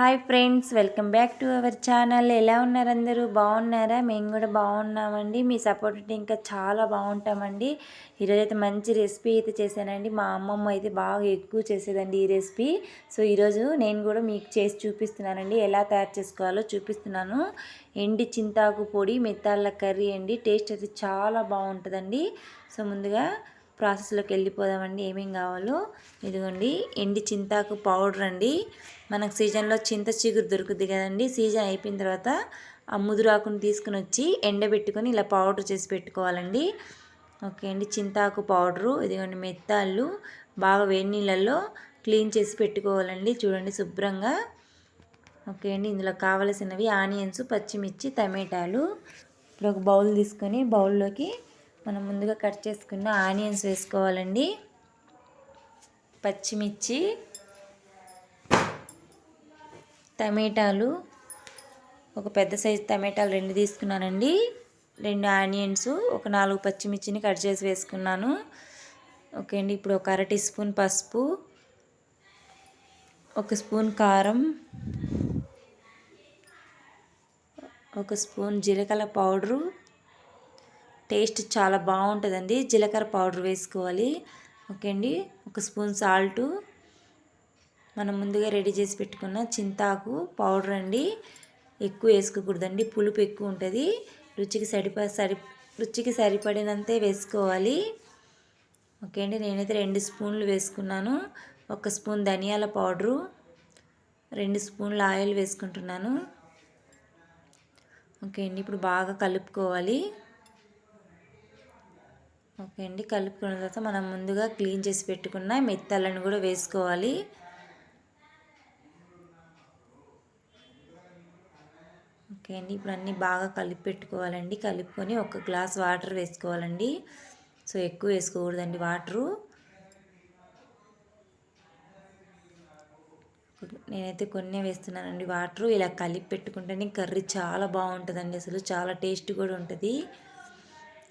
Hi friends welcome back to our channel. ఎలా ఉన్నారు అందరూ? బాగున్నారా? మేము కూడా బాగున్నామండి. మీ సపోర్ట్ ఇంకా చాలా బాగుంటామండి. ఈరోజు అయితే మంచి రెసిపీ అయితే చేశానండి. మా అమ్మమ్మ అయితే బాగా ఎక్కువ చేసేదండి ఈ రెసిపీ. సో ఈరోజు నేను కూడా మీకు చేసి చూపిస్తున్నానండి. ఎలా తయారు చేసుకోవాలో చూపిస్తున్నాను. ఎండి చింతాకు పొడి మెత్తాళ్ళ కర్రీ అండి. టేస్ట్ అయితే చాలా బాగుంటుందండి. సో ముందుగా ప్రాసెస్లోకి వెళ్ళిపోదామండి. ఏమేం కావాలో ఇదిగోండి. ఎండి చింతాకు పౌడర్ అండి. మనకు సీజన్లో చింత చిగురు దొరుకుద్ది కదండి. సీజన్ అయిపోయిన తర్వాత ఆ ముదురాకుని తీసుకుని వచ్చి ఎండబెట్టుకొని ఇలా పౌడర్ చేసి పెట్టుకోవాలండి. ఓకే అండి. చింతాకు పౌడరు ఇదిగోండి మెత్తాళ్ళు బాగా వేడి నీళ్ళల్లో క్లీన్ చేసి పెట్టుకోవాలండి. చూడండి శుభ్రంగా. ఓకే అండి. ఇందులో కావలసినవి ఆనియన్స్ పచ్చిమిర్చి టమాటాలు. ఇప్పుడు ఒక బౌల్ తీసుకొని బౌల్లోకి మనం ముందుగా కట్ చేసుకున్న ఆనియన్స్ వేసుకోవాలండి. పచ్చిమిర్చి టమాటాలు ఒక పెద్ద సైజు టమాటాలు రెండు తీసుకున్నానండి. రెండు ఆనియన్స్ ఒక నాలుగు పచ్చిమిర్చిని కట్ చేసి వేసుకున్నాను. ఓకే అండి ఇప్పుడు ఒక అర టీ స్పూన్ పసుపు ఒక స్పూన్ కారం ఒక స్పూన్ జీలకర్ర పౌడరు టేస్ట్ చాలా బాగుంటుందండి. జీలకర్ర పౌడర్ వేసుకోవాలి. ఓకే అండి. ఒక స్పూన్ సాల్టు. మనం ముందుగా రెడీ చేసి పెట్టుకున్న చింతాకు పౌడర్ అండి. ఎక్కువ వేసుకోకూడదండి. పులుపు ఎక్కువ ఉంటుంది. రుచికి సరిప సరి రుచికి సరిపడినంతే వేసుకోవాలి. ఓకే అండి. నేనైతే రెండు స్పూన్లు వేసుకున్నాను. ఒక స్పూన్ ధనియాల పౌడరు. రెండు స్పూన్లు ఆయిల్ వేసుకుంటున్నాను. ఓకే అండి. ఇప్పుడు బాగా కలుపుకోవాలి. ఓకే అండి. కలుపుకున్న తర్వాత మనం ముందుగా క్లీన్ చేసి పెట్టుకున్న మెత్తలను కూడా వేసుకోవాలి. ఓకే అండి. ఇప్పుడు అన్నీ బాగా కలిపి పెట్టుకోవాలండి. కలుపుకొని ఒక గ్లాస్ వాటర్ వేసుకోవాలండి. సో ఎక్కువ వేసుకోకూడదండి వాటరు. నేనైతే కొన్ని వేస్తున్నానండి వాటరు. ఇలా కలిపి పెట్టుకుంటేనే కర్రీ చాలా బాగుంటుందండి. అసలు చాలా టేస్ట్ కూడా ఉంటుంది.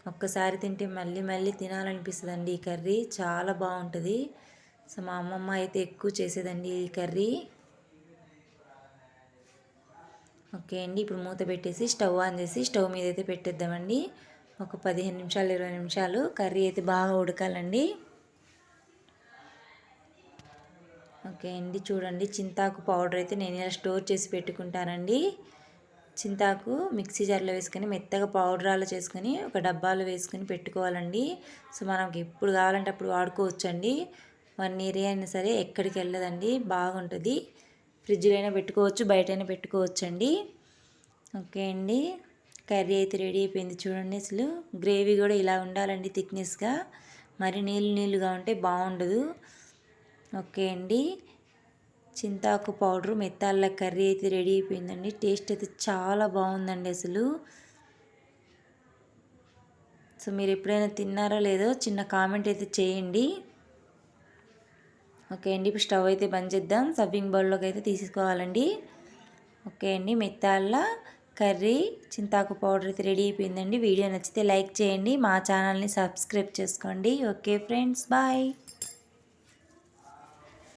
ఒక్కసారి తింటే మళ్ళీ మళ్ళీ తినాలనిపిస్తుందండి ఈ కర్రీ. చాలా బాగుంటుంది. సో మా అమ్మమ్మ అయితే ఎక్కువ చేసేదండి ఈ కర్రీ. ఓకే అండి ఇప్పుడు మూత పెట్టేసి స్టవ్ ఆన్ చేసి స్టవ్ మీద అయితే పెట్టేద్దామండి. ఒక పదిహేను నిమిషాలు ఇరవై నిమిషాలు కర్రీ అయితే బాగా ఉడకాలండి. ఓకే అండి చూడండి చింతాకు పౌడర్ అయితే నేను ఇలా స్టోర్ చేసి పెట్టుకుంటానండి. చింతాకు మిక్సీ జార్లో వేసుకొని మెత్తగా పౌడరాలు చేసుకొని ఒక డబ్బాలో వేసుకొని పెట్టుకోవాలండి. సో మనకి ఎప్పుడు కావాలంటే అప్పుడు వాడుకోవచ్చండి. వన్ ఇయర్ అయినా సరే ఎక్కడికి వెళ్ళదండి. బాగుంటుంది. ఫ్రిడ్జ్లో అయినా పెట్టుకోవచ్చు బయటైనా పెట్టుకోవచ్చు అండి ఓకే అండి. కర్రీ అయితే రెడీ అయిపోయింది చూడండి అసలు. గ్రేవీ కూడా ఇలా ఉండాలండి థిక్నెస్గా. మరి నీళ్ళు నీళ్ళుగా ఉంటే బాగుండదు. ఓకే అండి. చింతాకు పౌడరు మెత్తాల కర్రీ అయితే రెడీ అయిపోయిందండి. టేస్ట్ అయితే చాలా బాగుందండి అసలు. సో మీరు ఎప్పుడైనా తిన్నారో లేదో చిన్న కామెంట్ అయితే చేయండి. ఓకే అండి ఇప్పుడు స్టవ్ అయితే బంద్ చేద్దాం. సర్వింగ్ బౌల్లోకి అయితే తీసుకోవాలండి ఓకే అండి మెత్తాల కర్రీ చింతాకు పౌడర్ అయితే రెడీ అయిపోయిందండి. వీడియో నచ్చితే లైక్ చేయండి. మా ఛానల్ని సబ్స్క్రైబ్ చేసుకోండి. Okay friends bye.